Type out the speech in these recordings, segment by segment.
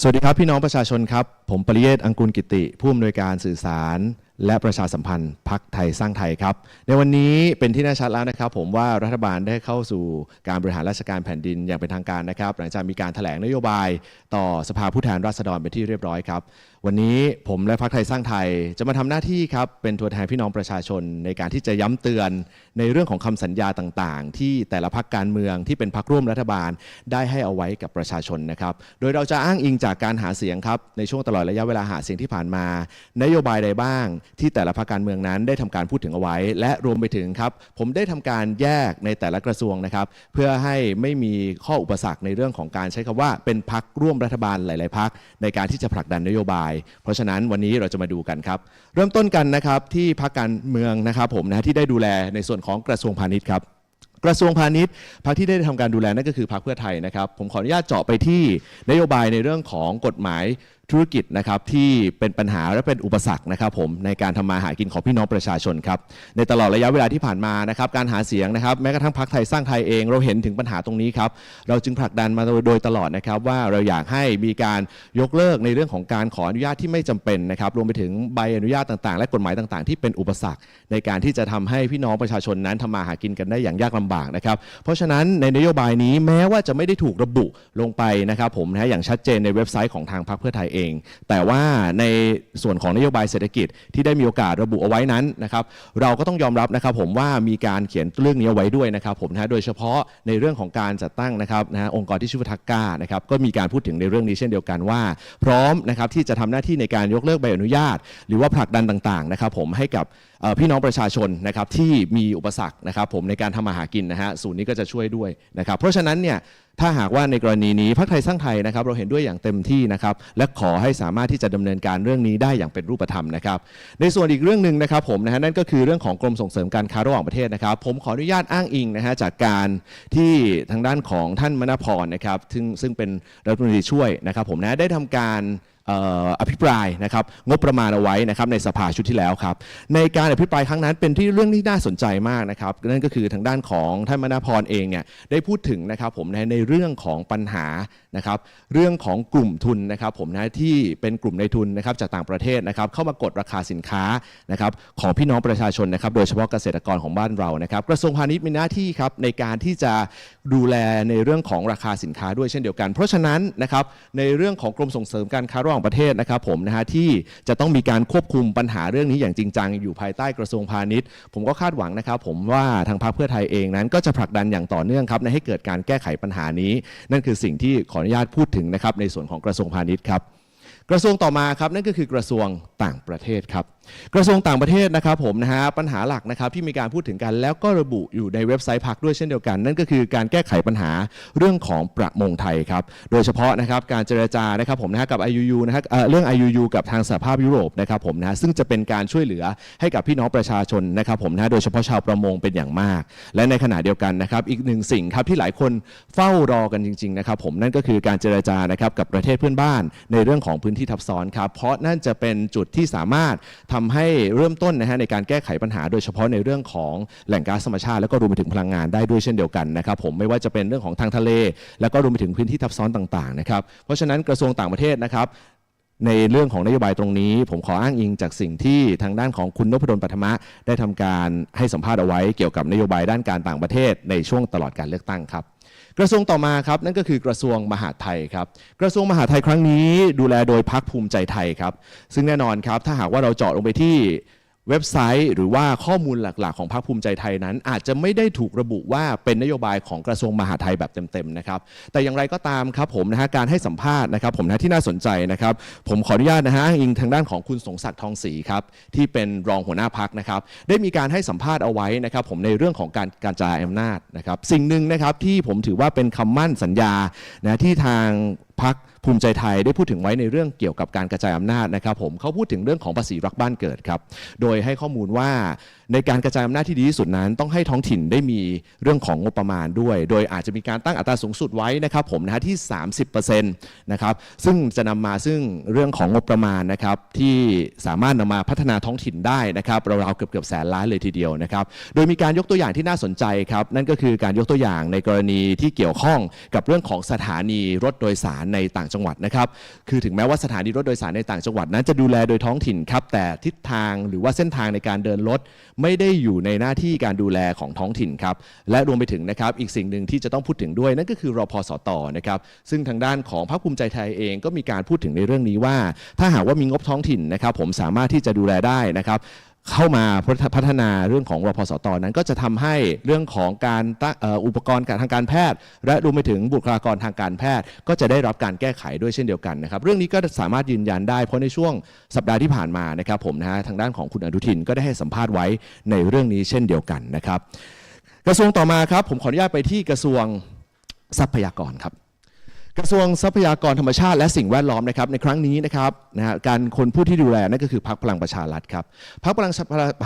สวัสดีครับ พี่น้องประชาชนครับ ผมปริเยศอังกูลกิติ ผู้อำนวยการสื่อสาร และประชาสัมพันธ์พักไทยสร้างไทยครับ ในวันนี้เป็นที่แน่ชัดแล้วนะครับ ผมว่ารัฐบาลได้เข้าสู่การบริหารราชการแผ่นดินอย่างเป็นทางการนะครับ หลังจากมีการแถลงนโยบายต่อสภาผู้แทนราษฎรเป็นที่เรียบร้อยครับ วันนี้ผมและพักไทยสร้างไทยจะมาทำหน้าที่ครับเป็นตัวแทนพี่น้องประชาชน ในการที่จะย้ำเตือนในเรื่องของคำสัญญาต่างๆ ที่แต่ละพักการเมืองที่เป็นพักร่วมรัฐบาลได้ให้เอาไว้กับประชาชนนะครับ โดยเราจะอ้างอิงจากการหาเสียงครับในช่วงตลอดระยะเวลาหาเสียงที่ผ่านมา นโยบายใดบ้างที่แต่ละพักการเมืองนั้นได้ทำการพูดถึงเอาไว้ และรวมไปถึงครับ ผมได้ทำการแยกในแต่ละกระทรวงนะครับ เพื่อให้ไม่มีข้ออุปสรรคในเรื่องของการใช้คำว่าเป็นพักร่วมรัฐบาลหลาย ๆพักในการที่จะผลักดันนโยบาย เพราะฉะนั้นวันนี้เราจะมาดูกันครับ เริ่มต้นกันนะครับที่พักการเมืองนะครับผมนะที่ได้ดูแลในส่วนของกระทรวงพาณิชย์ครับกระทรวงพาณิชย์พักที่ได้ทำการดูแลนั่นก็คือพักเพื่อไทยนะครับ ผมขออนุญาตเจาะไปที่นโยบายในเรื่องของกฎหมาย ธุรกิจนะครับที่เป็นปัญหาและเป็นอุปสรรคนะครับผมในการทำมาหากินของพี่น้องประชาชนครับในตลอดระยะเวลาที่ผ่านมานะครับการหาเสียงนะครับแม้กระทั่งพักไทยสร้างไทยเองเราเห็นถึงปัญหาตรงนี้ครับเราจึงผลักดันมาโดยตลอดนะครับว่าเราอยากให้มีการยกเลิกในเรื่องของการขออนุญาตที่ไม่จำเป็นนะครับรวมไปถึงใบอนุญาตต่างๆ และกฎหมายต่างๆ ที่เป็นอุปสรรค ในการที่จะทำให้พี่น้องประชาชนนั้นทำมาหากินกันได้อย่างยากลำบากนะครับเพราะฉะนั้นในนโยบายนี้แม้ว่าจะไม่ได้ถูกระบุลงไปนะครับผมนะอย่างชัดเจนในเว็บไซต์ของทางพรรคเพื่อไทยเองแต่ว่าในส่วนของนโยบายเศรษฐกิจที่ได้มีโอกาสระบุเอาไว้นั้นนะครับเราก็ต้องยอมรับนะครับผมว่ามีการเขียนเรื่องนี้เอาไว้ด้วยนะครับผมนะโดยเฉพาะในเรื่องของการจัดตั้งนะครับนะองค์กรที่ชื่อว่าทักก้านะครับก็มีการพูดถึงในเรื่องนี้เช่นเดียวกันว่า พร้อมนะครับที่จะทำหน้าที่ในการยกเลิกใบอนุญาต หรือว่าผลักดันต่างๆนะครับผมให้กับพี่น้องประชาชนนะครับที่มีอุปสรรคนะครับผมในการทำมาหากินนะฮะศูนย์นี้ก็จะช่วยด้วยนะครับเพราะฉะนั้นเนี่ย ถ้าหากว่าในกรณีนี้พรรคไทยสร้างไทยนะครับเราเห็นด้วยอย่างเต็มที่นะครับและขอให้สามารถที่จะดำเนินการเรื่องนี้ได้อย่างเป็นรูปธรรมนะครับในส่วนอีกเรื่องหนึ่งนะครับผมนะฮะนั่นก็คือเรื่องของกรมส่งเสริมการค้าระหว่างประเทศนะครับ ผมขออนุญาตอ้างอิงนะฮะจากการที่ทางด้านของท่านมณพรนะครับซึ่งซึ่งเป็นรัฐมนตรีช่วยนะครับผมนะได้ทำการ อภิปรายนะครับงบประมาณเอาไว้นะครับในสภาชุดที่แล้วครับในการอภิปรายครั้งนั้นเป็นที่เรื่องที่น่าสนใจมากนะครับนั่นก็คือทางด้านของท่านมนพรเองเนี่ยได้พูดถึงนะครับผมในในเรื่องของปัญหานะครับเรื่องของกลุ่มทุนนะครับผมนะที่เป็นกลุ่มในทุนนะครับจากต่างประเทศนะครับเข้ามากดราคาสินค้านะครับของพี่น้องประชาชนนะครับโดยเฉพาะเกษตรกรของบ้านเรานะครับกระทรวงพาณิชย์มีหน้าที่ครับในการที่จะดูแลในเรื่องของราคาสินค้าด้วยเช่นเดียวกัน เพราะฉะนั้นนะครับในเรื่องของกรมส่งเสริมการค้าระหว่างประเทศนะครับผมนะฮะที่จะต้องมีการควบคุมปัญหาเรื่องนี้อย่างจริงจังอยู่ภายใต้กระทรวงพาณิชย์ ผมก็คาดหวังนะครับ ผมว่าทางพรรคเพื่อไทยเองนั้น ก็จะผลักดันอย่างต่อเนื่องครับในให้เกิดการแก้ไขปัญหานี้ นั่นคือสิ่งที่ขออนุญาตพูดถึงนะครับในส่วนของกระทรวงพาณิชย์ครับกระทรวงต่อมาครับนั่นก็คือกระทรวงต่างประเทศครับ กระทรวงต่างประเทศนะครับผมนะฮะปัญหาหลักนะครับที่มีการพูดถึงกันแล้วก็ระบุอยู่ในเว็บไซต์พักด้วยเช่นเดียวกัน นั่นก็คือการแก้ไขปัญหาเรื่องของประมงไทยครับโดยเฉพาะนะครับการเจรจานะครับผมนะฮะกับ IUU นะครับเเรื่อง IUU กับทางสหภาพยุโรปนะครับผมนะฮะซึ่งจะเป็นการช่วยเหลือให้กับพี่น้องประชาชนนะครับผมนะฮะโดยเฉพาะชาวประมงเป็นอย่างมาก และในขณะเดียวกันนะครับอีกหนึ่งสิ่งครับที่หลายคนเฝ้ารอกันจริงๆนะครับผมนั่นก็คือการเจรจานะครับกับประเทศเพื่อนบ้าน ในเรื่องของพื้นที่ทับซ้อนครับเพราะนั่นจะเป็นจุดที่สามารถททำให้เริ่มต้นนะฮะในการแก้ไขปัญหาโดยเฉพาะในเรื่องของแหล่งก๊าซธรรมชาติแล้วก็รวมไปถึงพลังงานได้ด้วยเช่นเดียวกันนะครับผมไม่ว่าจะเป็นเรื่องของทางทะเล แล้วก็รวมไปถึงพื้นที่ทับซ้อนต่างๆนะครับเพราะฉะนั้นกระทรวงต่างประเทศนะครับในเรื่องของนโยบายตรงนี้ ผมขออ้างอิงจากสิ่งที่ทางด้านของคุณนพดลปัทมะ ได้ทำการให้สัมภาษณ์เอาไว้เกี่ยวกับนโยบายด้านการต่างประเทศในช่วงตลอดการเลือกตั้งครับ กระทรวงต่อมาครับนั่นก็คือกระทรวงมหาดไทยครับกระทรวงมหาดไทยครั้งนี้ดูแลโดยพักภูมิใจไทยครับซึ่งแน่นอนครับถ้าหากว่าเราเจาะลงไปที่ เว็บไซต์หรือว่าข้อมูลหลักๆ ของพรรคภูมิใจไทยนั้น อาจจะไม่ได้ถูกระบุว่าเป็นนโยบายของกระทรวงมหาดไทยแบบเต็มๆนะครับแต่อย่างไรก็ตามครับผมนะฮะการให้สัมภาษณ์นะครับผมนะที่น่าสนใจนะครับผมขออนุญาตนะฮะอิงทางด้านของคุณสงศักดิ์ทองศรีครับที่เป็นรองหัวหน้าพักนะครับได้มีการให้สัมภาษณ์เอาไว้นะครับผมในเรื่องของการการจ่ายอำนาจนะครับสิ่งหนึ่งนะครับที่ผมถือว่าเป็นคำมั่นสัญญานะที่ทาง พักภูมิใจไทยได้พูดถึงไว้ในเรื่องเกี่ยวกับการกระจายอำนาจนะครับผมเขาพูดถึงเรื่องของภาษีรักบ้านเกิดครับ โดยให้ข้อมูลว่า ในการกระจายอำนาจที่ดีที่สุดนั้น ต้องให้ท้องถิ่นได้มีเรื่องของงบประมาณด้วย โดยอาจจะมีการตั้งอัตราสูงสุดไว้นะครับผมนะฮะที่ 30%นะครับซึ่งจะนำมาซึ่งเรื่องของงบประมาณนะครับที่สามารถนำมาพัฒนาท้องถิ่นได้นะครับราวๆเกือบเกือบแสนล้านเลยทีเดียวนะครับโดยมีการยกตัวอย่างที่น่าสนใจครับนั่นก็คือการยกตัวอย่างในกรณีที่เกี่ยวข้องกับเรื่องของสถานีรถโดยสารในต่างจังหวัดนะครับคือถึงแม้ว่าสถานีรถโดยสารในต่างจังหวัดนั้นจะดูแลโดยท้องถิ่นครับแต่ทิศทางหรือว่าเส้นทางในการเดินรถไม่ได้อยู่ในหน้าที่การดูแลของท้องถิ่นครับ และรวมไปถึงนะครับอีกสิ่งหนึ่งที่จะต้องพูดถึงด้วยนั่นก็คือรอพสตอนะครับซึ่งทางด้านของพรรคภูมิใจไทยเองก็มีการพูดถึงในเรื่องนี้ว่า ถ้าหากว่ามีงบท้องถิ่นนะครับผมสามารถที่จะดูแลได้นะครับ เข้ามาพัฒนาเรื่องของรพสตนั้น ก็จะทำให้เรื่องของการอุปกรณ์ทางการแพทย์ และรวมไปถึงบุคลากรทางการแพทย์ ก็จะได้รับการแก้ไขด้วยเช่นเดียวกันนะครับ เรื่องนี้ก็สามารถยืนยันได้เพราะในช่วงสัปดาห์ที่ผ่านมานะครับผมนะฮะทางด้านของคุณอนุทินก็ได้ให้สัมภาษณ์ไว้ในเรื่องนี้เช่นเดียวกันนะครับ กระทรวงต่อมาครับผมขออนุญาตไปที่กระทรวงทรัพยากรครับ กระทรวงทรัพยากรธรรมชาติและสิ่งแวดล้อมนะครับในครั้งนี้นะครับนะฮะการคนผู้ที่ดูแลนั่นก็คือพรรคพลังประชารัฐครับพรรคพลัง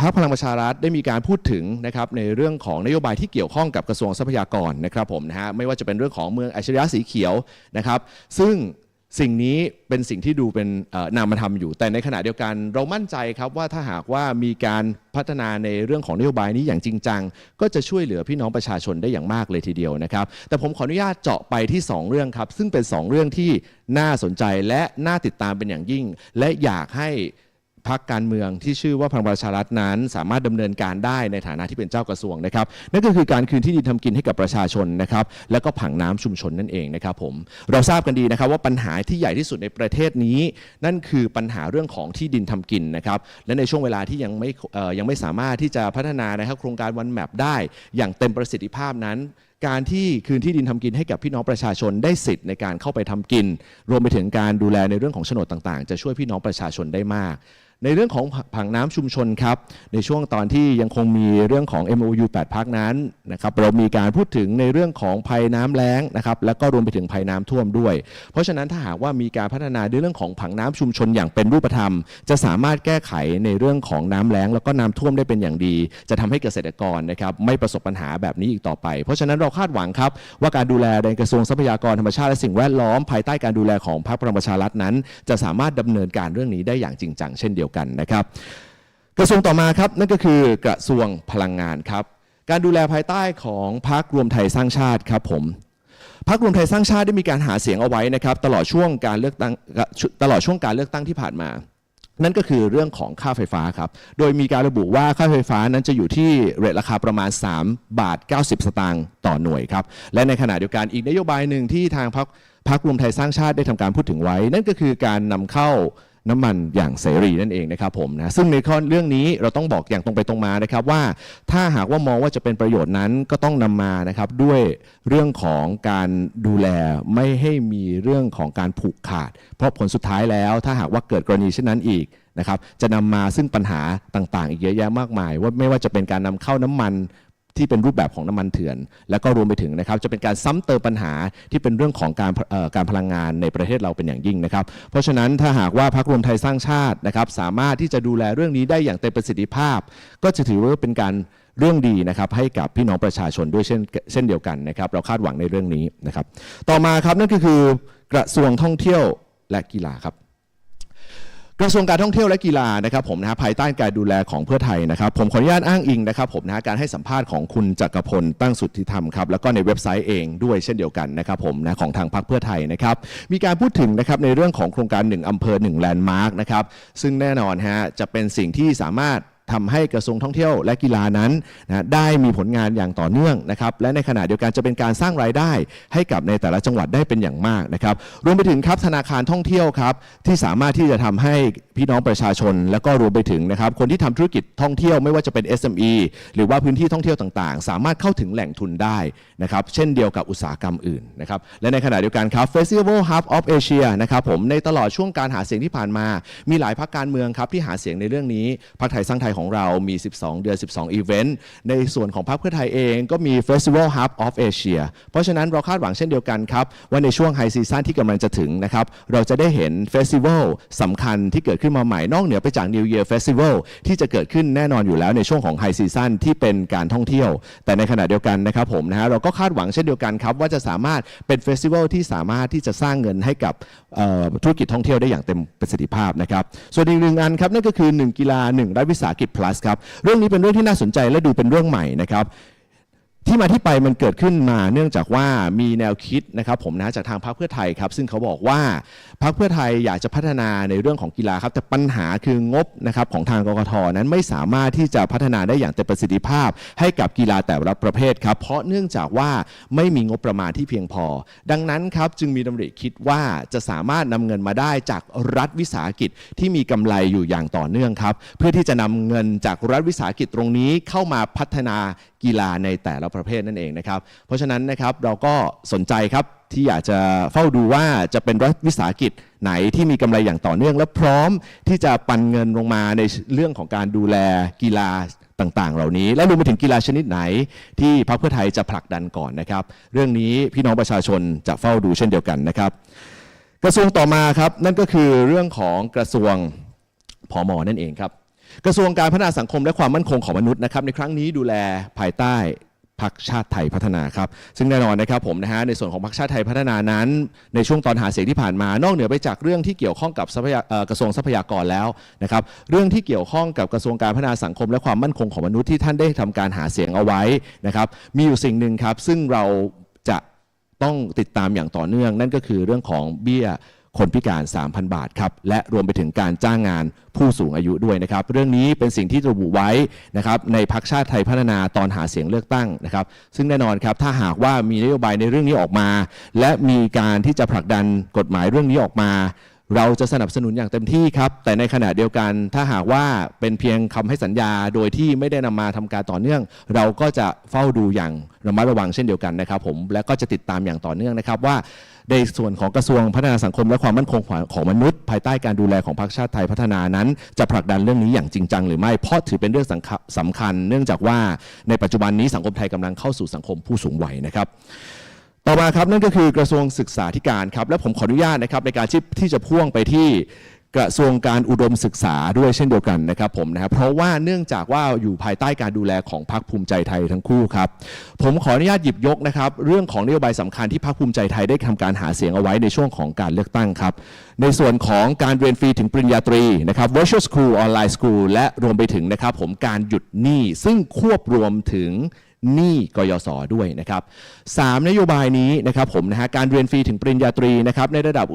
พรรคพลังประชารัฐได้มีการพูดถึงนะครับในเรื่องของนโยบายที่เกี่ยวข้องกับกระทรวงทรัพยากรนะครับผมนะฮะไม่ว่าจะเป็นเรื่องของเมืองอัจฉริยะสีเขียวนะครับซึ่ง สิ่งนี้เป็นสิ่งที่ดูเป็นนามธรรมอยู่ แต่ในขณะเดียวกัน เรามั่นใจครับว่าถ้าหากว่ามีการพัฒนาในเรื่องของนโยบายนี้อย่างจริงจัง ก็จะช่วยเหลือพี่น้องประชาชนได้อย่างมากเลยทีเดียวนะครับ แต่ผมขออนุญาตเจาะไปที่ 2 เรื่องครับ ซึ่งเป็น 2 เรื่องที่น่าสนใจและน่าติดตามเป็นอย่างยิ่ง และอยากให้ พักการเมืองที่ชื่อว่าพลังประชารัฐนั้น สามารถดำเนินการได้ในฐานะที่เป็นเจ้ากระทรวงนะครับนั่นก็คือการคืนที่ดินทำกินให้กับประชาชนนะครับแล้วก็ผังน้ำชุมชนนั่นเองนะครับผมเราทราบกันดีนะครับว่าปัญหาที่ใหญ่ที่สุดในประเทศนี้ นั่นคือปัญหาเรื่องของที่ดินทำกินนะครับและในช่วงเวลาที่ยังไม่ยังไม่สามารถที่จะพัฒนานะครับโครงการวันแมปได้ อย่างเต็มประสิทธิภาพนั้นการที่คืนที่ดินทำกินให้กับพี่น้องประชาชนได้สิทธิ์ในการเข้าไปทำกิน รวมไปถึงการดูแลในเรื่องของโฉนดต่างๆ จะช่วยพี่น้องประชาชนได้มาก ในเรื่องของผังน้ำชุมชนครับ ในช่วงตอนที่ยังคงมีเรื่องของ MOU 8 พักนั้นนะครับเรามีการพูดถึงในเรื่องของภัยน้ำแล้งนะครับแล้วก็รวมไปถึงภัยน้ำท่วมด้วย เพราะฉะนั้นถ้าหากว่ามีการพัฒนาในเรื่องของผังน้ำชุมชนอย่างเป็นรูปธรรม จะสามารถแก้ไขในเรื่องของน้ำแล้ง แล้วก็น้ำท่วมได้เป็นอย่างดี จะทำให้เกษตรกรนะครับไม่ประสบปัญหาแบบนี้อีกต่อไป เพราะฉะนั้นเราคาดหวังครับว่าการดูแลในกระทรวงทรัพยากรธรรมชาติและสิ่งแวดล้อม ภายใต้การดูแลของพรรคพลังประชารัฐนั้น จะสามารถดำเนินการเรื่องนี้ได้อย่างจริงจังเช่นเดียวกันนะครับ กระทรวงต่อมาครับนั่นก็คือกระทรวงพลังงานครับ การดูแลภายใต้ของพรรครวมไทยสร้างชาติครับผมพรรครวมไทยสร้างชาติได้มีการหาเสียงเอาไว้นะครับ ตลอดช่วงการเลือกตั้งตลอดช่วงการเลือกตั้งที่ผ่านมา นั่นก็คือเรื่องของค่าไฟฟ้าครับ โดยมีการระบุว่าค่าไฟฟ้านั้นจะอยู่ที่เรทราคาประมาณ 3 บาท 90 สตางค์ต่อหน่วยครับ และในขณะเดียวกันอีกนโยบายหนึ่งที่ทางพรรคพรรครวมไทยสร้างชาติได้ทำการพูดถึงไว้ นั่นก็คือการนำเข้า น้ำมันอย่างเสรีนั่นเองนะครับผมนะซึ่งในข้อเรื่องนี้เราต้องบอกอย่างตรงไปตรงมานะครับว่า ถ้าหากว่ามองว่าจะเป็นประโยชน์นั้นก็ต้องนำมานะครับด้วยเรื่องของการดูแลไม่ให้มีเรื่องของการผูกขาด เพราะผลสุดท้ายแล้ว ถ้าหากว่าเกิดกรณีเช่นนั้นอีกนะครับจะนำมาซึ่งปัญหาต่างๆ อีกเยอะแยะมากมาย ว่าไม่ว่าจะเป็นการนำเข้าน้ำมัน ที่เป็นรูปแบบของน้ำมันเถื่อน แล้วก็รวมไปถึงนะครับจะเป็นการซ้ำเติมปัญหาที่เป็นเรื่องของการการพลังงานในประเทศเราเป็นอย่างยิ่งนะครับ เพราะฉะนั้นถ้าหากว่าพรรครวมไทยสร้างชาตินะครับสามารถที่จะดูแลเรื่องนี้ได้อย่างเต็มประสิทธิภาพ ก็จะถือว่าเป็นการเรื่องดีนะครับให้กับพี่น้องประชาชนด้วยเช่นเช่นเดียวกันนะครับ เราคาดหวังในเรื่องนี้นะครับ ต่อมาครับนั่นก็คือกระทรวงท่องเที่ยวและกีฬาครับ กระทรวงการท่องเที่ยวและกีฬานะครับผมนะฮะภายใต้การดูแลของเพื่อไทยนะครับผมขออนุญาตอ้างอิงนะครับผมนะฮะการให้สัมภาษณ์ของคุณจักรพลตั้งสุทธิธรรมครับแล้วก็ในเว็บไซต์เองด้วยเช่นเดียวกันนะครับผมนะของทางพรรคเพื่อไทยนะครับมีการพูดถึงนะครับในเรื่องของโครงการ 1อำเภอ1แลนด์มาร์กนะครับซึ่งแน่นอนฮะจะเป็นสิ่งที่สามารถ ทำให้กระทรวงท่องเที่ยวและกีฬานั้นนะได้มีผลงานอย่างต่อเนื่องนะครับและในขณะเดียวกันจะเป็นการสร้างรายได้ ให้กับในแต่ละจังหวัดได้เป็นอย่างมากนะครับรวมไปถึงครับธนาคารท่องเที่ยวครับที่สามารถที่จะทำให้พี่น้องประชาชน แล้วก็รวมไปถึงนะครับคนที่ทำธุรกิจท่องเที่ยวไม่ว่าจะเป็น SME หรือว่าพื้นที่ท่องเที่ยวต่างๆ สามารถเข้าถึงแหล่งทุนได้นะครับเช่นเดียวกับอุตสาหกรรมอื่นนะครับและในขณะเดียวกันครับ Festival Hub of Asia นะครับผมในตลอดช่วงการหาเสียงที่ผ่านมา มีหลายพรรคการเมืองครับที่หาเสียงในเรื่องนี้พรรคไทยสร้างไทยยของเรามี 12 เดือน 12 อีเวนต์ ในส่วนของพรรคเพื่อไทยเองก็มี Festival Hub of Asia เพราะฉะนั้นเราคาดหวังเช่นเดียวกันครับ ว่าในช่วงไฮซีซั่นที่กำลังจะถึงนะครับ เราจะได้เห็นเฟสติวัลสำคัญที่เกิดขึ้นมาใหม่นอกเหนือไปจาก New Year Festival ที่จะเกิดขึ้นแน่นอนอยู่แล้วในช่วงของไฮซีซั่นที่เป็นการท่องเที่ยว แต่ในขณะเดียวกันนะครับผมนะฮะเราก็คาดหวังเช่นเดียวกันครับว่าจะสามารถเป็นเฟสติวัลที่สามารถที่จะสร้างเงินให้กับธุรกิจท่องเที่ยวได้อย่างเต็มประสิทธิภาพนะครับส่วนอีกหนึ่งอันครับนั่นก็คือ 1 กีฬา1รัฐวิสาหกิจ plus ครับ เรื่องนี้เป็นเรื่องที่น่าสนใจและดูเป็นเรื่องใหม่นะครับ ที่มาที่ไปมันเกิดขึ้นมาเนื่องจากว่ามีแนวคิดนะครับผมนะจากทางพรรคเพื่อไทยครับ ซึ่งเขาบอกว่าพรรคเพื่อไทยอยากจะพัฒนาในเรื่องของกีฬาครับ แต่ปัญหาคืองบนะครับของทางกกทนั้นไม่สามารถที่จะพัฒนาได้อย่างเต็มประสิทธิภาพ ให้กับกีฬาแต่ละประเภทครับ เพราะเนื่องจากว่าไม่มีงบประมาณที่เพียงพอ ดังนั้นครับจึงมีดำริคิดว่าจะสามารถนำเงินมาได้จากรัฐวิสาหกิจที่มีกำไรอยู่อย่างต่อเนื่องครับเพื่อที่จะนำเงินจากรัฐวิสาหกิจตรงนี้เข้ามาพัฒนากีฬาในแต่ละประเภทนั่นเองนะครับ เพราะฉะนั้นนะครับเราก็สนใจครับที่อยากจะเฝ้าดูว่าจะเป็นรัฐวิสาหกิจไหนที่มีกำไรอย่างต่อเนื่อง และพร้อมที่จะปันเงินลงมาในเรื่องของการดูแลกีฬาต่างๆ เหล่านี้ และรวมไปถึงกีฬาชนิดไหน ที่พรรคเพื่อไทยจะผลักดันก่อนนะครับ เรื่องนี้พี่น้องประชาชนจะเฝ้าดูเช่นเดียวกันนะครับ กระทรวงต่อมาครับนั่นก็คือเรื่องของกระทรวงพอมนั่นเองครับกระทรวงการพัฒนาสังคมและความมั่นคงของมนุษย์นะครับในครั้งนี้ดูแลภายใต้ พักชาติไทยพัฒนาครับ ซึ่งแน่นอนนะครับผมนะฮะในส่วนของพักชาติไทยพัฒนานั้น ในช่วงตอนหาเสียงที่ผ่านมานอกเหนือไปจากเรื่องที่เกี่ยวข้องกับกระทรวงทรัพยากรแล้วนะครับเรื่องที่เกี่ยวข้องกับกระทรวงการพัฒนาสังคมและความมั่นคงของมนุษย์ที่ท่านได้ทำการหาเสียงเอาไว้นะครับมีอยู่สิ่งหนึ่งครับซึ่งเราจะต้องติดตามอย่างต่อเนื่อง นั่นก็คือเรื่องของเบี้ย คนพิการ 3,000 บาทครับ และรวมไปถึงการจ้างงานผู้สูงอายุด้วยนะครับ เรื่องนี้เป็นสิ่งที่ระบุไว้นะครับในพักชาติไทยพัฒนาตอนหาเสียงเลือกตั้งนะครับ ซึ่งแน่นอนครับถ้าหากว่ามีนโยบายในเรื่องนี้ออกมา และมีการที่จะผลักดันกฎหมายเรื่องนี้ออกมา เราจะสนับสนุนอย่างเต็มที่ครับ แต่ในขณะเดียวกันถ้าหากว่าเป็นเพียงคำให้สัญญา โดยที่ไม่ได้นำมาทำการต่อเนื่อง เราก็จะเฝ้าดูอย่างระมัดระวังเช่นเดียวกันนะครับ ผมและก็จะติดตามอย่างต่อเนื่องนะครับว่าในส่วนของกระทรวงพัฒนาสังคมและความมั่นคงของมนุษย์ ภายใต้การดูแลของพรรคชาติไทยพัฒนานั้น จะผลักดันเรื่องนี้อย่างจริงจังหรือไม่เพราะถือเป็นเรื่องสำคัญสำคัญ เนื่องจากว่าในปัจจุบันนี้สังคมไทยกำลังเข้าสู่สังคมผู้สูงวัยนะครับ ต่อมาครับนั่นก็คือกระทรวงศึกษาธิการครับและผมขออนุญาตนะครับในการที่ที่จะพ่วงไปที่กระทรวงการอุดมศึกษาด้วยเช่นเดียวกันนะครับผมนะครับเพราะว่าเนื่องจากว่าอยู่ภายใต้การดูแลของพรรคภูมิใจไทยทั้งคู่ครับผมขออนุญาตหยิบยกนะครับเรื่องของนโยบายสำคัญที่พรรคภูมิใจไทยได้ทำการหาเสียงเอาไว้ในช่วงของการเลือกตั้งครับในส่วนของการเรียนฟรีถึงปริญญาตรีนะครับ virtual school online school และรวมไปถึงนะครับผมการหยุดหนี้ซึ่งควบรวมถึง หนี้กยศด้วยนะครับสามนโยบายนี้นะครับผมนะฮะการเรียนฟรีถึงปริญญาตรีนะครับในระดับ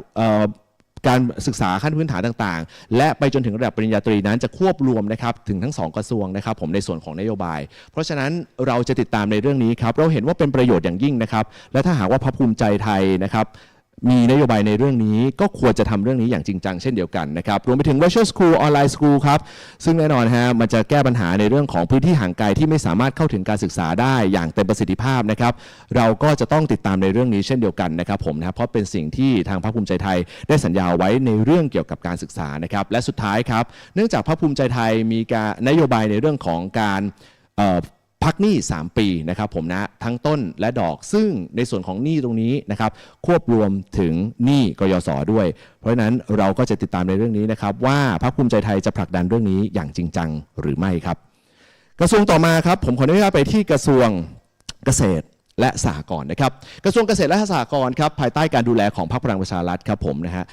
การศึกษาขั้นพื้นฐานต่างๆ และไปจนถึงระดับปริญญาตรีนั้นจะควบรวมนะครับถึงทั้งสองกระทรวงนะครับผมในส่วนของนโยบาย เพราะฉะนั้นเราจะติดตามในเรื่องนี้ครับเราเห็นว่าเป็นประโยชน์อย่างยิ่งนะครับและถ้าหากว่าพระภูมิใจไทยนะครับ มีนโยบายในเรื่องนี้ก็ควรจะทำเรื่องนี้อย่างจริงจังเช่นเดียวกันนะครับรวมไปถึง virtual school online school ครับ ซึ่งแน่นอนฮะมันจะแก้ปัญหาในเรื่องของพื้นที่ห่างไกลที่ไม่สามารถเข้าถึงการศึกษาได้อย่างเต็มประสิทธิภาพนะครับเราก็จะต้องติดตามในเรื่องนี้เช่นเดียวกันนะครับผมนะเพราะเป็นสิ่งที่ทางพรรคภูมิใจไทย ได้สัญญาไว้ในเรื่องเกี่ยวกับการศึกษานะครับและสุดท้ายครับ เนื่องจากพรรคภูมิใจไทยมีการนโยบายในเรื่องของการ พักหนี้ 3 ปีนะครับผมนะทั้งต้นและดอกซึ่งในส่วนของหนี้ตรงนี้นะครับควบรวมถึงหนี้กยศด้วย เพราะฉะนั้นเราก็จะติดตามในเรื่องนี้นะครับ ว่าพรรคภูมิใจไทยจะผลักดันเรื่องนี้อย่างจริงจังหรือไม่ครับ กระทรวงต่อมาครับ ผมขออนุญาตไปที่กระทรวงเกษตรและสหกรณ์นะครับ กระทรวงเกษตรและสหกรณ์ครับภายใต้การดูแลของพรรคพลังประชารัฐครับผมนะฮะ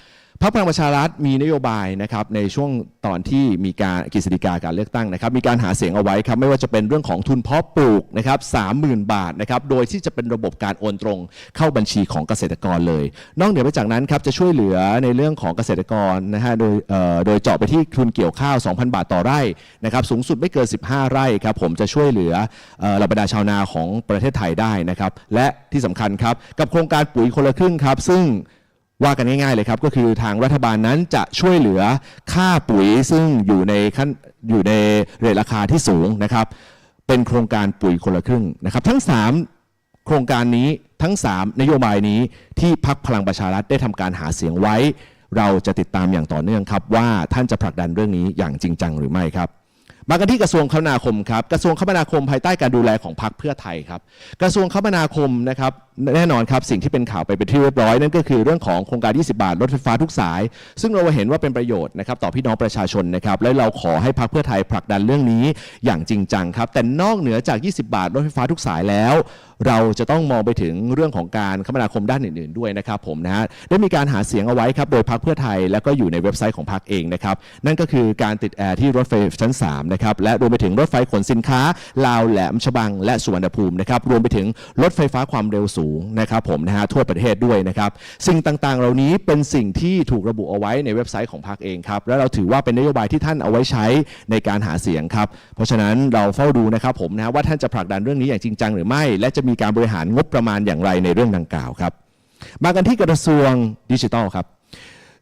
พรรคพลังประชารัฐมีนโยบายนะครับในช่วงตอนที่มีการกฤษฎีกาการเลือกตั้งนะครับมีการหาเสียงเอาไว้ครับไม่ว่าจะเป็นเรื่องของทุนเพาะปลูกนะครับสามหมื่นบาทนะครับโดยที่จะเป็นระบบการโอนตรงเข้าบัญชีของเกษตรกรเลย นอกเหนือไปจากนั้นครับจะช่วยเหลือในเรื่องของเกษตรกรนะฮะโดยเอ่อโดยเจาะไปที่ทุนเกี่ยวข้าว 2,000 บาทต่อไร่นะครับสูงสุดไม่เกิน 15 ไร่ครับผมจะช่วยเหลือเอ่อเหล่าบรรดาชาวนาของประเทศไทยได้นะครับและที่สำคัญครับกับโครงการปุ๋ยคนละครึ่งครับซึ่ง ว่ากันง่ายๆเลยครับ ก็คือทางรัฐบาลนั้นจะช่วยเหลือค่าปุ๋ยซึ่งอยู่ในขั้นอยู่ในเรทราคาที่สูงนะครับ เป็นโครงการปุ๋ยคนละครึ่งนะครับ ทั้ง 3 โครงการนี้ทั้ง 3 นโยบายนี้ที่พักพลังประชารัฐได้ทำการหาเสียงไว้ เราจะติดตามอย่างต่อเนื่องครับ ว่าท่านจะผลักดันเรื่องนี้อย่างจริงจังหรือไม่ครับ มากันที่กระทรวงคมนาคมครับกระทรวงคมนาคมภายใต้การดูแลของพรรคเพื่อไทยครับ กระทรวงคมนาคมนะครับแน่นอนครับสิ่งที่เป็นข่าวไปเป็นที่เรียบร้อย นั่นก็คือเรื่องของโครงการ 20 บาท รถไฟฟ้าทุกสาย ซึ่งเราเห็นว่าเป็นประโยชน์นะครับต่อพี่น้องประชาชนนะครับและเราขอให้พรรคเพื่อไทยผลักดันเรื่องนี้อย่างจริงจังครับแต่นอกเหนือจาก 20 บาท รถไฟฟ้าทุกสายแล้ว เราจะต้องมองไปถึงเรื่องของการคมนาคมด้านอื่นๆด้วยนะครับผมนะฮะได้มีการหาเสียงเอาไว้ครับโดยพรรคเพื่อไทย แล้วก็อยู่ในเว็บไซต์ของพรรคเองนะครับนั่นก็คือการติดแอร์ที่รถไฟชั้น3นะครับและรวมไปถึงรถไฟขนสินค้า ลาวแหลมฉบังและสุวรรณภูมินะครับรวมไปถึงรถไฟฟ้าความเร็วสูงนะครับผมนะฮะทั่วประเทศด้วยนะครับสิ่งต่างๆ เหล่านี้เป็นสิ่งที่ถูกระบุเอาไว้ในเว็บไซต์ของพรรคเองครับและเราถือว่าเป็นนโยบายที่ท่านเอาไว้ใช้ในการหาเสียงครับเพราะฉะนั้นเราเฝ้าดูนะครับผมนะฮะว่าท่านจะผลักดันเรื่องนี้อย่างจริงจังหรือไม่ และจะมีการบริหารงบประมาณอย่างไรในเรื่องดังกล่าวครับมากันที่กระทรวงดิจิทัลครับ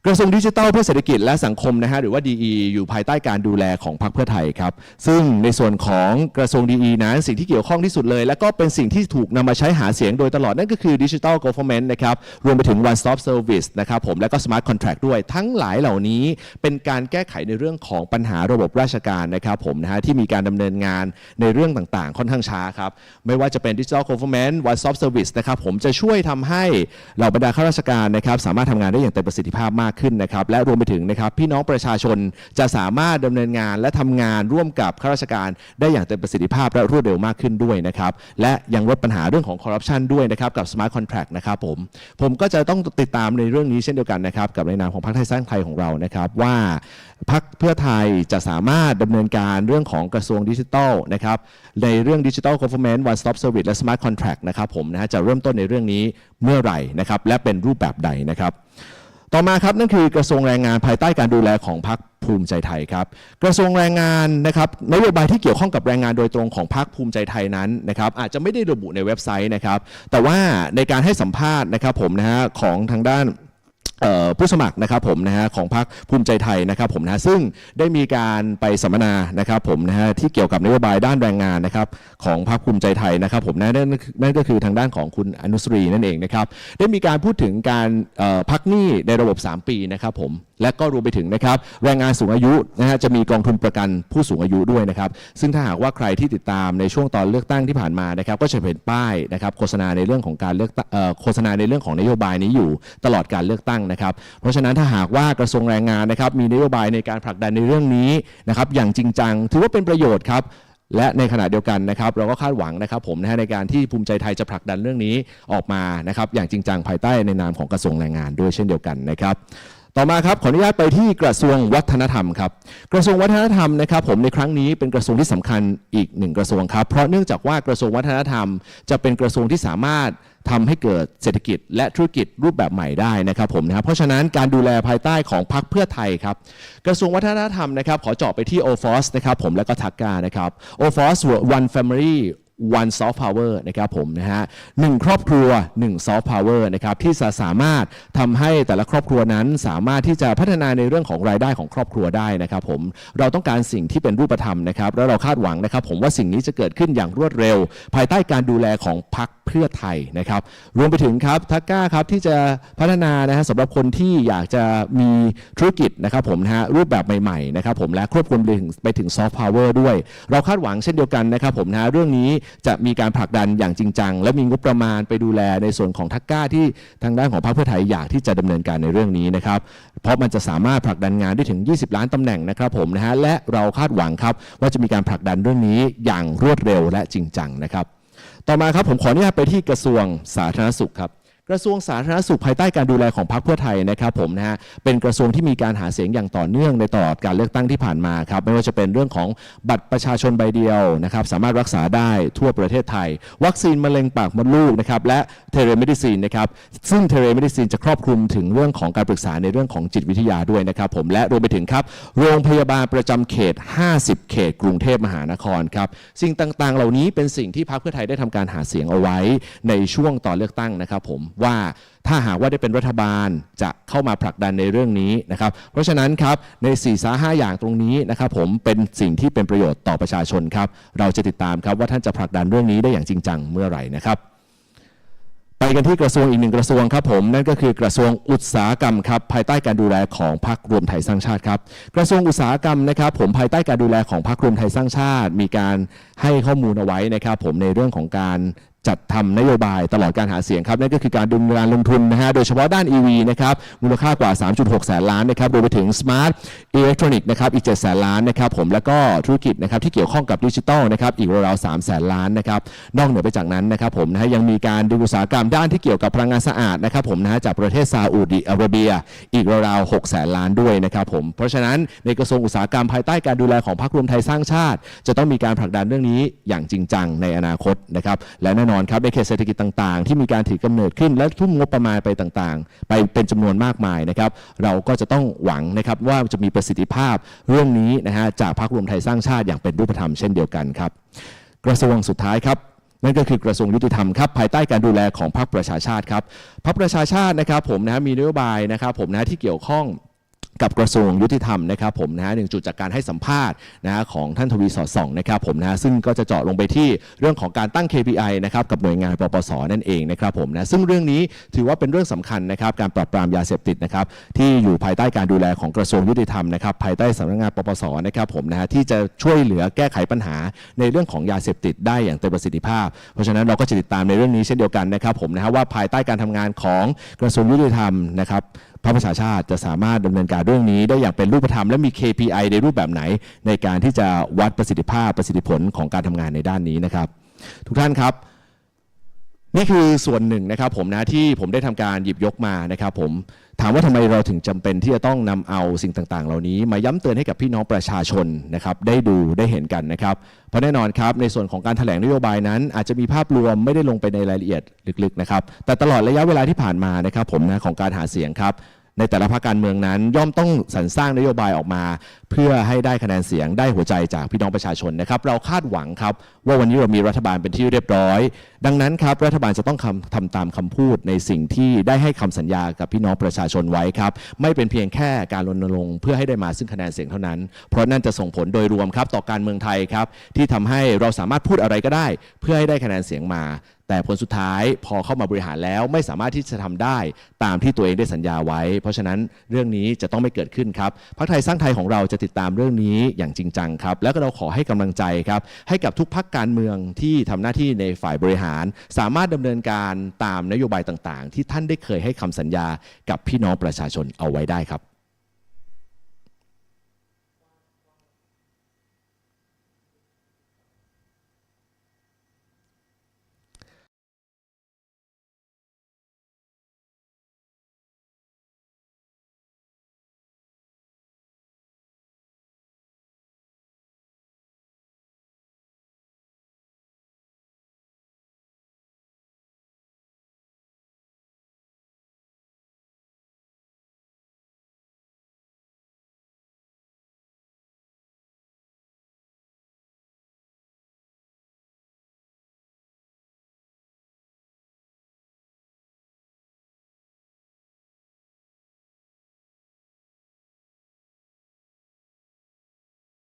กระทรวงดิจิทัลเพื่อเศรษฐกิจและสังคมนะฮะหรือว่า DE อยู่ภายใต้การดูแลของพรรคเพื่อไทยครับ ซึ่งในส่วนของกระทรวง DE นั้นสิ่งที่เกี่ยวข้องที่สุดเลย และก็เป็นสิ่งที่ถูกนำมาใช้หาเสียงโดยตลอดนั่นก็คือ Digital Government นะครับรวมไปถึง One Stop Service นะครับผมและก็ Smart Contract ด้วยทั้งหลายเหล่านี้เป็นการแก้ไขในเรื่องของปัญหาระบบราชการนะครับผมนะฮะที่มีการดำเนินงานในเรื่องต่างๆ ค่อนข้างช้าครับไม่ว่าจะเป็น Digital Government One Stop Service นะครับผมจะช่วยทำให้เหล่าบรรดาข้าราชการนะครับสามารถทำงานได้อย่างเต็มประสิทธิภาพมากขึ้นนะครับและรวมไปถึงนะครับพี่น้องประชาชนจะสามารถดำเนินงานและทำงานร่วมกับข้าราชการ ได้อย่างเต็มประสิทธิภาพและรวดเร็วมากขึ้นด้วยนะครับและยังลดปัญหาเรื่องของคอร์รัปชันด้วยนะครับกับ Smart Contract นะครับผมผมก็จะต้องติดตามในเรื่องนี้เช่นเดียวกันนะครับกับในนามของพรรคไทยสร้างไทยของเรานะครับว่าพรรคเพื่อไทยจะสามารถดำเนินการเรื่องของกระทรวงดิจิทัลนะครับในเรื่อง Digital Government One Stop Service และ Smart Contract นะครับผมนะฮะจะเริ่มต้นในเรื่องนี้เมื่อไหร่นะครับและเป็นรูปแบบใดนะครับ ต่อมาครับนั่นคือกระทรวงแรงงานภายใต้การดูแลของพรรคภูมิใจไทยครับกระทรวงแรงงานนะครับนโยบายที่เกี่ยวข้องกับแรงงานโดยตรงของพรรคภูมิใจไทยนั้นนะครับอาจจะไม่ได้ระบุในเว็บไซต์นะครับ แต่ว่าในการให้สัมภาษณ์นะครับผมนะฮะของทางด้าน ผู้สมัครนะครับผมนะฮะของพรรคภูมิใจไทยนะครับผมนะซึ่งได้มีการไปสัมมนานะครับผมนะฮะที่เกี่ยวกับนโยบายด้านแรงงานนะครับของพรรคภูมิใจไทยนะครับผมนะนั่นนั่นก็คือทางด้านของคุณอนุสรีนั่นเองนะครับได้มีการพูดถึงการพักหนี้ในระบบ 3 ปีนะครับผม และก็รวมไปถึงนะครับแรงงานสูงอายุนะฮะจะมีกองทุนประกันผู้สูงอายุด้วยนะครับซึ่งถ้าหากว่าใครที่ติดตามในช่วงตอนเลือกตั้งที่ผ่านมานะครับก็จะเห็นป้ายนะครับโฆษณาในเรื่องของการเลือกตั้งโฆษณาในเรื่องของนโยบายนี้อยู่ตลอดการเลือกตั้งนะครับเพราะฉะนั้นถ้าหากว่ากระทรวงแรงงานนะครับมีนโยบายในการผลักดันในเรื่องนี้นะครับอย่างจริงจังถือว่าเป็นประโยชน์ครับและในขณะเดียวกันนะครับเราก็คาดหวังนะครับผมนะฮะในการที่ภูมิใจไทยจะผลักดันเรื่องนี้ออกมานะครับอย่างจริงจังภายใต้ในนามของกระทรวงแรงงานด้วยเช่นเดียวกันนะครับ ต่อมาครับขออนุญาตไปที่กระทรวงวัฒนธรรมครับกระทรวงวัฒนธรรมนะครับผมในครั้งนี้เป็นกระทรวงที่สำคัญอีกหนึ่งกระทรวงครับ เพราะเนื่องจากว่ากระทรวงวัฒนธรรม จะเป็นกระทรวงที่สามารถทำให้เกิดเศรษฐกิจและธุรกิจรูปแบบใหม่ได้นะครับผมนะครับเพราะฉะนั้นการดูแลภายใต้ของพรรคเพื่อไทยครับกระทรวงวัฒนธรรมนะครับขอเจาะไปที่ o f o s นะครับผมและก็ทักกานะครับ o f o s One Family One Soft Power นะครับผมนะฮะหนึ่งครอบครัว1 Soft Power นะครับที่จะสามารถทำให้แต่ละครอบครัวนั้นสามารถที่จะพัฒนาในเรื่องของรายได้ของครอบครัวได้นะครับผมเราต้องการสิ่งที่เป็นรูปธรรมนะครับแล้วเราคาดหวังนะครับ ผมว่าสิ่งนี้จะเกิดขึ้นอย่างรวดเร็ว ภายใต้การดูแลของพรรคเพื่อไทยนะครับ รวมไปถึงครับทักก้าครับที่จะพัฒนานะฮะสำหรับคนที่อยากจะมีธุรกิจนะครับผมนะฮะรูปแบบใหม่ๆนะครับผมและควบคุมไปถึงไปถึงซอฟต์พาวเวอร์ด้วย เราคาดหวังเช่นเดียวกันนะครับผมนะเรื่องนี้จะมีการผลักดันอย่างจริงจัง และมีงบประมาณไปดูแลในส่วนของทักก้าที่ทางด้านของพรรคเพื่อไทยอยากที่จะดำเนินการในเรื่องนี้นะครับเพราะมันจะสามารถผลักดันงานได้ถึง 20 ล้านตำแหน่งนะครับผมนะฮะและเราคาดหวังครับว่าจะมีการผลักดันเรื่องนี้อย่างรวดเร็วและจริงจังนะครับ ต่อมาครับผมขออนุญาตไปที่กระทรวงสาธารณสุขครับ กระทรวงสาธารณสุขภายใต้การดูแลของพรรคเพื่อไทยนะครับผมนะฮะเป็นกระทรวงที่มีการหาเสียงอย่างต่อเนื่องในตลอดการเลือกตั้งที่ผ่านมาครับไม่ว่าจะเป็นเรื่องของบัตรประชาชนใบเดียวนะครับสามารถรักษาได้ทั่วประเทศไทย วัคซีนมะเร็งปากมดลูกนะครับและเทเลมดิซีนนะครับซึ่งเทเลมดิซีนจะครอบคลุมถึงเรื่องของการปรึกษาในเรื่องของจิตวิทยาด้วยนะครับผมและรวมไปถึงครับโรงพยาบาลประจำเขต 50 เขต กรุงเทพมหานครครับสิ่งต่างๆ เหล่านี้เป็นสิ่งที่พรรคเพื่อไทยได้ทำการหาเสียงเอาไว้ในช่วงต่อเลือกตั้งนะครับผมว่าถ้าหากว่าได้เป็นรัฐบาลจะเข้ามาผลักดันในเรื่องนี้นะครับ เพราะฉะนั้นครับใน4ี่สาห้าอย่างตรงนี้นะครับผมเป็นสิ่งที่เป็นประโยชน์ต่อประชาชนครับ เราจะติดตามครับว่าท่านจะผลักดันเรื่องนี้ได้อย่างจริงจังเมื่อไหร่นะครับไปไปกันที่กระทรวงอีกหนึ่งกระทรวงครับผมนั่นก็คือกระทรวงอุตสาหกรรมครับภายใต้การดูแลของพรรครวมไทยสร้างชาติครับกระทรวงอุตสาหกรรมนะครับผมภายใต้การดูแลของพรรครวมไทยสร้างชาติ มีการให้ข้อมูลเอาไว้นะครับผมในเรื่องของการ จัดทำนโยบายตลอดการหาเสียงครับนั่นก็คือการดำเนินการลงทุนนะฮะโดยเฉพาะด้าน EV นะครับมูลค่ากว่า 3.6 แสนล้านนะครับรวมไปถึง Smart Electronic นะครับอีก 7 แสนล้านนะครับผมแล้วก็ธุรกิจนะครับที่เกี่ยวข้องกับดิจิทัลนะครับอีกราวๆ3แสนล้านนะครับนอกเหนือไปจากนั้นนะครับผมนะฮะยังมีการดึงอุตสาหกรรมด้านที่เกี่ยวกับพลังงานสะอาดนะครับผมนะฮะจากประเทศซาอุดิอาระเบีย อีกราวๆ6แสนล้านด้วยนะครับผมเพราะฉะนั้นในกระทรวงอุตสาหกรรมภายใต้การดูแลของพรรครวมไทยสร้างชาติ จะต้องมีการผลักดันเรื่องนี้อย่างจริงจังในอนาคตนะครับและแน่นอนครับในเขตเศรษฐกิจต่างๆ ที่มีการถือกำเนิดขึ้นและทุ่มงบประมาณไปต่างๆ ไปเป็นจำนวนมากมายนะครับ เราก็จะต้องหวังนะครับว่าจะมีประสิทธิภาพเรื่องนี้นะฮะจากพรรครวมไทยสร้างชาติอย่างเป็นรูปธรรมเช่นเดียวกันครับ กระทรวงสุดท้ายครับนั่นก็คือกระทรวงยุติธรรมครับภายใต้การดูแลของพรรคประชาชาติครับพรรคประชาชาตินะครับผมนะฮะมีนโยบายนะครับผมนะที่เกี่ยวข้อง กับกระทรวงยุติธรรมนะครับผมนะฮะหนึ่งจุดจากการให้สัมภาษณ์นะฮะของท่านทวีสอดส่องนะครับผมนะฮะซึ่งก็จะเจาะลงไปที่เรื่องของการตั้ง KPI นะครับกับหน่วยงานปปสนั่นเองนะครับผมนะซึ่งเรื่องนี้ถือว่าเป็นเรื่องสำคัญนะครับการปราบปรามยาเสพติดนะครับที่อยู่ภายใต้การดูแลของกระทรวงยุติธรรมนะครับภายใต้สำนักงานปปสนะครับผมนะฮะที่จะช่วยเหลือแก้ไขปัญหาในเรื่องของยาเสพติดได้อย่างเต็มประสิทธิภาพ เพราะฉะนั้นเราก็จะติดตามในเรื่องนี้เช่นเดียวกันนะครับผมนะฮะว่าภายใต้การทำงานของกระทรวงยุติธรรมนะครับ พระประชาชาติจะสามารถดำเนินการเรื่องนี้ ได้อย่างเป็นรูปธรรมและมี KPI ในรูปแบบไหน ในการที่จะวัดประสิทธิภาพประสิทธิผลของการทำงานในด้านนี้นะครับ ทุกท่านครับ นี่คือส่วนหนึ่งนะครับผมนะที่ผมได้ทำการหยิบยกมานะครับผม ถามว่าทำไมเราถึงจำเป็นที่จะต้องนำเอาสิ่งต่างๆ เหล่านี้ มาย้ำเตือนให้กับพี่น้องประชาชนนะครับได้ดูได้เห็นกันนะครับ เพราะแน่นอนครับในส่วนของการแถลงนโยบายนั้น อาจจะมีภาพรวมไม่ได้ลงไปในรายละเอียดลึกๆนะครับแต่ตลอดระยะเวลาที่ผ่านมานะครับผมนะของการหาเสียงครับ ในแต่ละภาคการเมืองนั้น ย่อมต้องสรรสร้างนโยบายออกมา เพื่อให้ได้คะแนนเสียงได้หัวใจจากพี่น้องประชาชนนะครับ เราคาดหวังครับว่าวันนี้เรามีรัฐบาลเป็นที่เรียบร้อย ดังนั้นครับรัฐบาลจะต้องคำทำตามคำพูดในสิ่งที่ได้ให้คำสัญญากับพี่น้องประชาชนไว้ครับ ไม่เป็นเพียงแค่การรณรงค์เพื่อให้ได้มาซึ่งคะแนนเสียงเท่านั้น เพราะนั่นจะส่งผลโดยรวมครับต่อการเมืองไทยครับที่ทำให้เราสามารถพูดอะไรก็ได้ เพื่อให้ได้คะแนนเสียงมาแต่ผลสุดท้ายพอเข้ามาบริหารแล้วไม่สามารถที่จะทำได้ตามที่ตัวเองได้สัญญาไว้ เพราะฉะนั้นเรื่องนี้จะต้องไม่เกิดขึ้นครับพรรคไทยสร้างไทยของเราจะติดตามเรื่องนี้อย่างจริงจังครับ แล้วก็เราขอให้กำลังใจครับ ให้กับทุกพักการเมืองที่ทำหน้าที่ในฝ่ายบริหาร สามารถดำเนินการตามนโยบายต่างๆ ที่ท่านได้เคยให้คำสัญญากับพี่น้องประชาชนเอาไว้ได้ครับ